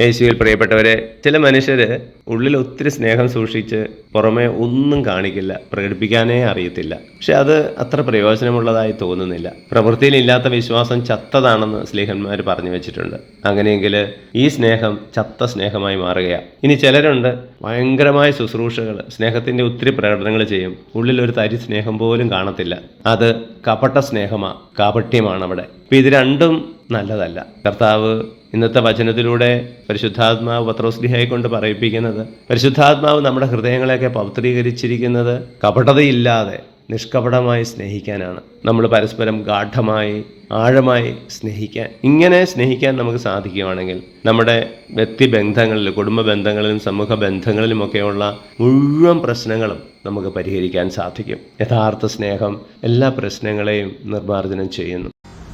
യേശുവിൽ പ്രിയപ്പെട്ടവരെ ചില മനുഷ്യര് ഉള്ളിൽ ഒത്തിരി സ്നേഹം സൂക്ഷിച്ച് പുറമേ ഒന്നും കാണിക്കില്ല പ്രകടിപ്പിക്കാനേ അറിയത്തില്ല. പക്ഷെ അത് അത്ര പ്രയോജനമുള്ളതായി തോന്നുന്നില്ല. പ്രവൃത്തിയിലില്ലാത്ത വിശ്വാസം ചത്തതാണെന്ന് സ്നേഹന്മാർ പറഞ്ഞു വെച്ചിട്ടുണ്ട്. അങ്ങനെയെങ്കിൽ ഈ സ്നേഹം ചത്ത സ്നേഹമായി മാറുകയാണ് ഇനി ചിലരുണ്ട് ഭയങ്കരമായ ശുശ്രൂഷകൾ സ്നേഹത്തിന്റെ ഒത്തിരി പ്രകടനങ്ങൾ ചെയ്യും ഉള്ളിൽ ഒരു തരി സ്നേഹം പോലും കാണത്തില്ല. അത് കപട്ട സ്നേഹമാ കാപട്യമാണ് അവിടെ അപ്പൊ ഇത് രണ്ടും നല്ലതല്ല. കർത്താവ് ഇന്നത്തെ വചനത്തിലൂടെ പരിശുദ്ധാത്മാവ് പത്രോസ്ലിഹയെ കൊണ്ട് പറയിപ്പിക്കുന്നത് പരിശുദ്ധാത്മാവ് നമ്മുടെ ഹൃദയങ്ങളെയൊക്കെ പവിത്രീകരിച്ചിരിക്കുന്നത് കപടതയില്ലാതെ നിഷ്കപടമായി സ്നേഹിക്കാനാണ്. നമ്മൾ പരസ്പരം ഗാഠമായി ആഴമായി സ്നേഹിക്കാൻ ഇങ്ങനെ സ്നേഹിക്കാൻ നമുക്ക് സാധിക്കുകയാണെങ്കിൽ നമ്മുടെ വ്യക്തിബന്ധങ്ങളിൽ കുടുംബ ബന്ധങ്ങളിലും സമൂഹ ബന്ധങ്ങളിലുമൊക്കെയുള്ള മുഴുവൻ പ്രശ്നങ്ങളും നമുക്ക് പരിഹരിക്കാൻ സാധിക്കും. യഥാർത്ഥ സ്നേഹം എല്ലാ പ്രശ്നങ്ങളെയും നിർമ്മാർജനം ചെയ്യുന്നു.